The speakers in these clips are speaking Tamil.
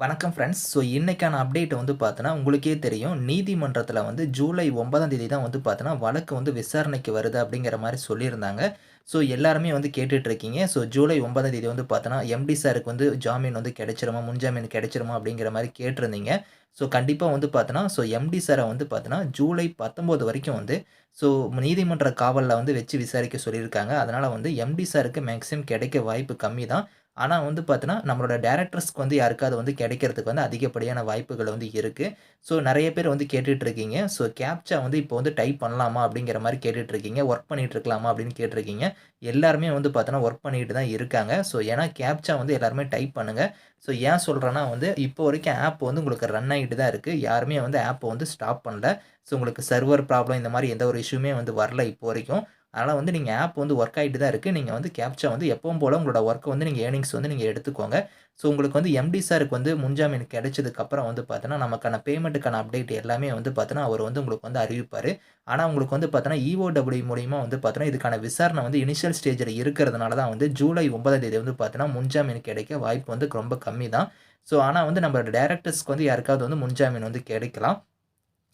வணக்கம் ஃப்ரெண்ட்ஸ். ஸோ இன்றைக்கான அப்டேட் வந்து பார்த்தோன்னா, உங்களுக்கே தெரியும். நீதிமன்றத்தில் வந்து ஜூலை ஒன்பதாம் தேதி தான் வந்து பார்த்தோன்னா, வழக்கு வந்து விசாரணைக்கு வருது அப்படிங்கிற மாதிரி சொல்லியிருந்தாங்க. ஸோ எல்லாருமே வந்து கேட்டுட்ருக்கீங்க ஸோ ஜூலை ஒன்பதாம் தேதி வந்து பார்த்தோன்னா, எம்டி சாருக்கு வந்து ஜாமீன் வந்து கிடைச்சிருமா? முன்ஜாமீன் கிடைச்சிருமா? அப்படிங்கிற மாதிரி கேட்டிருந்தீங்க. ஸோ கண்டிப்பாக வந்து பார்த்தோன்னா, ஸோ எம்டி சாரை வந்து பார்த்தோன்னா, ஜூலை 19 வரைக்கும் வந்து ஸோ நீதிமன்ற காவலில் வந்து வச்சு விசாரிக்க சொல்லியிருக்காங்க. அதனால் வந்து எம்டி சாருக்கு மேக்ஸிமம் கிடைக்க வாய்ப்பு கம்மி தான். ஆனால் வந்து பார்த்தோன்னா, நம்மளோட டேரக்டர்ஸ்க்கு வந்து யாருக்காவது வந்து கிடைக்கிறதுக்கு வந்து அதிகப்படியான வாய்ப்புகள் வந்து இருக்குது ஸோ நிறைய பேர் வந்து கேட்டுட்ருக்கீங்க ஸோ கேப்ச்சா வந்து இப்போ வந்து டைப் பண்ணலாமா? அப்படிங்கிற மாதிரி கேட்டுட்ருக்கீங்க ஒர்க் பண்ணிகிட்டு இருக்கலாமா? அப்படின்னு கேட்டிருக்கீங்க. எல்லாருமே வந்து பார்த்தோன்னா, ஒர்க் பண்ணிட்டு தான் இருக்காங்க. ஸோ ஏன்னா கேப்ச்சா வந்து எல்லாருமே டைப் பண்ணுங்கள் ஸோ ஏன் சொல்கிறேன்னா வந்து, இப்போ வரைக்கும் ஆப் வந்து உங்களுக்கு ரன் ஆகிட்டு தான் இருக்குது யாருமே வந்து ஆப்பை வந்து ஸ்டாப் பண்ணல. ஸோ உங்களுக்கு சர்வர் ப்ராப்ளம் இந்த மாதிரி எந்த ஒரு இஷ்யூமே வந்து வரல இப்போ வரைக்கும். அதனால் வந்து நீங்கள் ஆப் வந்து ஒர்க் ஆயிட்டு தான் இருக்குது நீங்கள் வந்து கேப்ச்சா வந்து எப்பவும் போல் உங்களோட ஒர்க்கை வந்து நீங்கள் ஏர்னிங்ஸ் வந்து நீங்கள் எடுத்துக்கோங்க. ஸோ உங்களுக்கு வந்து எம்டி சாருக்கு வந்து முன்ஜாமீன் கிடைச்சதுக்கப்புறம் வந்து பார்த்தீங்கன்னா நமக்கான பேமெண்ட்டுக்கான அப்டேட் எல்லாமே வந்து பார்த்தோன்னா, அவர் வந்து உங்களுக்கு வந்து அறிவிப்பார் ஆனால் உங்களுக்கு வந்து பார்த்தீங்கன்னா இஓடபிள்யூ மூலிமா வந்து பார்த்தீங்கன்னா இதுக்கான விசாரணை வந்து இனிஷியல் ஸ்டேஜில் இருக்கிறதுனால தான் வந்து ஜூலை ஒன்பதாம் தேதி வந்து பார்த்தீங்கன்னா முன்ஜாமீன் கிடைக்க வாய்ப்பு வந்து ரொம்ப கம்மி தான். ஸோ ஆனால் வந்து நம்மளோட டேரக்டர்ஸ்க்கு வந்து யாருக்காவது வந்து முன்ஜாமீன் வந்து கிடைக்கலாம்.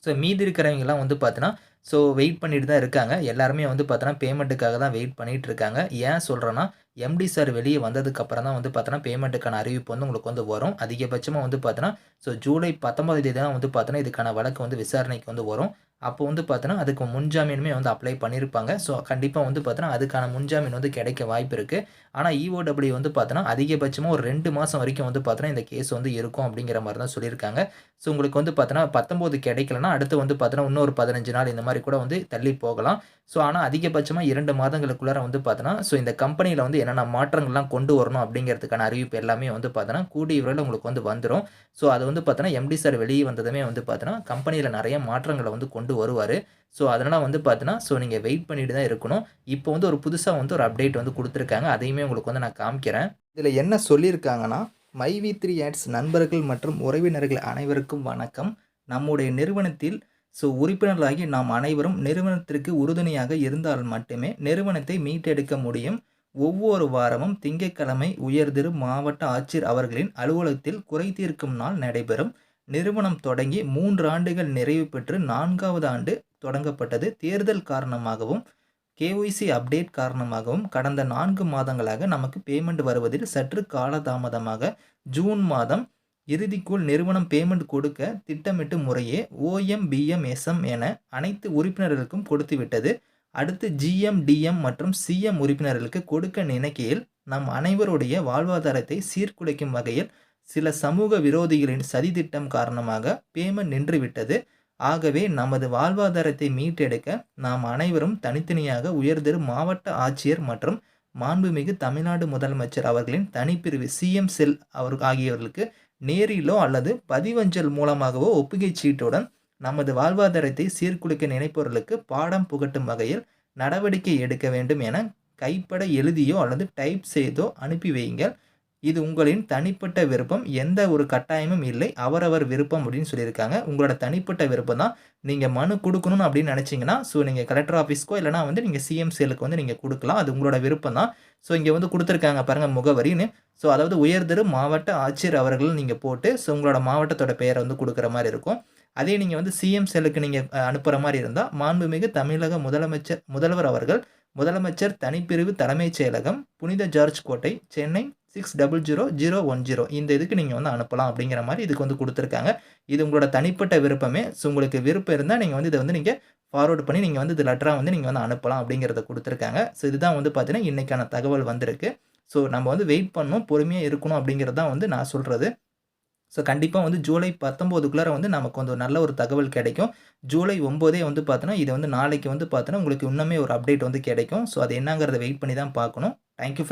ஸோ மீதி இருக்கிறவங்கலாம் வந்து பார்த்தோன்னா, ஸோ வெயிட் பண்ணிட்டு தான் இருக்காங்க. எல்லாருமே வந்து பார்த்தோன்னா, பேமெண்ட்டுக்காக தான் வெயிட் பண்ணிகிட்டு இருக்காங்க. ஏன் சொல்கிறேன்னா எம்டி சார் வெளியே வந்ததுக்கப்புறம் தான் வந்து பார்த்தோன்னா, பேமெண்ட்டுக்கான அறிவிப்பு வந்து உங்களுக்கு வந்து வரும். அதிகபட்சமாக வந்து பார்த்தோன்னா, ஸோ ஜூலை 19ஆம் தேதி தான் வந்து பார்த்தோன்னா, இதுக்கான வழக்கு வந்து விசாரணைக்கு வந்து வரும். அப்போ வந்து பார்த்தோன்னா, அதுக்கு முன்ஜாமீனுமே வந்து அப்ளை பண்ணியிருப்பாங்க. ஸோ கண்டிப்பாக வந்து பார்த்தோன்னா, அதுக்கான முன்ஜாமீன் வந்து கிடைக்க வாய்ப்பு இருக்குது ஆனால் இஓடபிள்யூ வந்து பார்த்தோன்னா, அதிகபட்சமாக ஒரு ரெண்டு மாதம் வரைக்கும் வந்து பார்த்தோன்னா, இந்த கேஸ் வந்து இருக்கும் அப்படிங்கிற மாதிரி தான் சொல்லியிருக்காங்க. ஸோ உங்களுக்கு வந்து பார்த்தோன்னா, 19 கிடைக்கலன்னா, அடுத்து வந்து பார்த்தோன்னா, இன்னொரு 15 நாள் இந்த மாதிரி மாதிரி கூட வந்து தள்ளி போகலாம். ஸோ ஆனால் அதிகபட்சமாக இரண்டு மாதங்களுக்குள்ளார வந்து பார்த்தோன்னா, ஸோ இந்த கம்பெனியில் வந்து என்னென்ன மாற்றங்கள்லாம் கொண்டு வரணும் அப்படிங்கிறதுக்கான அறிவிப்பு எல்லாமே வந்து பார்த்தோன்னா, கூடிய விரைவில் உங்களுக்கு வந்து வந்துடும் ஸோ அது வந்து பார்த்தோன்னா, எம்டி சார் வெளியே வந்ததுமே வந்து பார்த்தோன்னா, கம்பெனியில் நிறைய மாற்றங்களை வந்து கொண்டு வருவார் ஸோ அதனால் வந்து பார்த்தோன்னா, ஸோ நீங்கள் வெயிட் பண்ணிட்டு தான் இருக்கணும். இப்போ வந்து ஒரு புதுசாக வந்து ஒரு அப்டேட் வந்து கொடுத்துருக்காங்க அதையுமே உங்களுக்கு வந்து நான் காமிக்கிறேன். இதில் என்ன சொல்லியிருக்காங்கன்னா, மைவி3 ஆட்ஸ் நண்பர்கள் மற்றும் உறவினர்கள் அனைவருக்கும் வணக்கம். நம்முடைய நிறுவனத்தில் ஸோ உறுப்பினர்களாகி நாம் அனைவரும் நிறுவனத்திற்கு உறுதுணையாக இருந்தால் மட்டுமே நிறுவனத்தை மீட்டெடுக்க முடியும். ஒவ்வொரு வாரமும் திங்கட்கிழமை உயர்திரு மாவட்ட ஆட்சியர் அவர்களின் அலுவலகத்தில் குறை தீர்க்கும் நாள் நடைபெறும். நிறுவனம் தொடங்கி மூன்று ஆண்டுகள் நிறைவு பெற்று நான்காவது ஆண்டு தொடங்கப்பட்டது. தேர்தல் காரணமாகவும், கேஒய்சி அப்டேட் காரணமாகவும் கடந்த நான்கு மாதங்களாக நமக்கு பேமெண்ட் வருவதில் சற்று காலதாமதமாக ஜூன் மாதம் இறுதிக்குள் நிறுவனம் பேமெண்ட் கொடுக்க திட்டமிட்டு முறையே ஓஎம், என அனைத்து உறுப்பினர்களுக்கும் கொடுத்துவிட்டது. அடுத்து ஜிஎம், டிஎம் மற்றும் சிஎம் உறுப்பினர்களுக்கு கொடுக்க நினைக்கையில், நம் அனைவருடைய வாழ்வாதாரத்தை சீர்குலைக்கும் வகையில் சில சமூக விரோதிகளின் சதித்திட்டம் காரணமாக பேமெண்ட் நின்றுவிட்டது. ஆகவே நமது வாழ்வாதாரத்தை மீட்டெடுக்க நாம் அனைவரும் தனித்தனியாக உயர்திரு மாவட்ட ஆட்சியர் மற்றும் மாண்புமிகு தமிழ்நாடு முதலமைச்சர் அவர்களின் தனிப்பிரிவு சிஎம் செல் அவர் ஆகியவர்களுக்கு நேரிலோ அல்லது பதிவஞ்சல் மூலமாகவோ ஒப்புகை சீட்டுடன் நமது வாழ்வாதாரத்தை சீர்குலைக்க நினைப்பவர்களுக்கு பாடம் புகட்டும் வகையில் நடவடிக்கை எடுக்க வேண்டும் என கைப்பட எழுதியோ அல்லது டைப் செய்தோ அனுப்பி வையுங்கள். இது உங்களின் தனிப்பட்ட விருப்பம். எந்த ஒரு கட்டாயமும் இல்லை. அவரவர் விருப்பம் அப்படின்னு சொல்லியிருக்காங்க. உங்களோட தனிப்பட்ட விருப்பம் தான். நீங்கள் மனு கொடுக்கணும்னு அப்படின்னு நினைச்சீங்கன்னா, ஸோ நீங்கள் கலெக்டர் ஆஃபீஸ்க்கோ இல்லைனா வந்து நீங்கள் சிஎம்சிஎல்லுக்கு வந்து நீங்கள் கொடுக்கலாம் அது உங்களோட விருப்பம் தான். ஸோ இங்கே வந்து கொடுத்துருக்காங்க பாருங்கள் முகவரின்னு. ஸோ அதாவது உயர்திரு மாவட்ட ஆட்சியர் அவர்கள் நீங்கள் போட்டு, ஸோ உங்களோட மாவட்டத்தோட பெயரை வந்து கொடுக்குற மாதிரி இருக்கும். அதே நீங்கள் வந்து சிஎம் செல்லுக்கு நீங்கள் அனுப்புகிற மாதிரி இருந்தால் மாண்புமிகு தமிழக முதலமைச்சர் முதல்வர் அவர்கள், முதலமைச்சர் தனிப்பிரிவு தலைமைச் செயலகம், புனித ஜார்ஜ் கோட்டை, சென்னை 600010 இந்த இதுக்கு நீங்கள் வந்து அனுப்பலாம் அப்படிங்கிற மாதிரி இதுக்கு வந்து கொடுத்துருக்காங்க இது உங்களோட தனிப்பட்ட விருப்பமே. ஸோ உங்களுக்கு விருப்பம் இருந்தால் நீங்கள் வந்து இதை வந்து நீங்கள் ஃபார்வர்ட் பண்ணி நீங்கள் வந்து இது லெட்டராக வந்து நீங்கள் வந்து அனுப்பலாம் அப்படிங்கிறத கொடுத்துருக்காங்க ஸோ இதுதான் வந்து பார்த்தீங்கன்னா, இன்றைக்கான தகவல் வந்திருக்கு. ஸோ நம்ம வந்து வெயிட் பண்ணணும், பொறுமையாக இருக்கணும் அப்படிங்கிறது தான் வந்து நான் சொல்கிறது ஸோ கண்டிப்பாக வந்து ஜூலை 19க்குள்ளார வந்து நமக்கு வந்து ஒரு நல்ல ஒரு தகவல் கிடைக்கும். ஜூலை ஒம்போதே வந்து பார்த்தோன்னா, இது வந்து நாளைக்கு வந்து பார்த்தோன்னா, உங்களுக்கு இன்னுமே ஒரு அப்டேட் வந்து கிடைக்கும். ஸோ அது என்னங்கிறத வெயிட் பண்ணி தான் பார்க்கணும். Thank you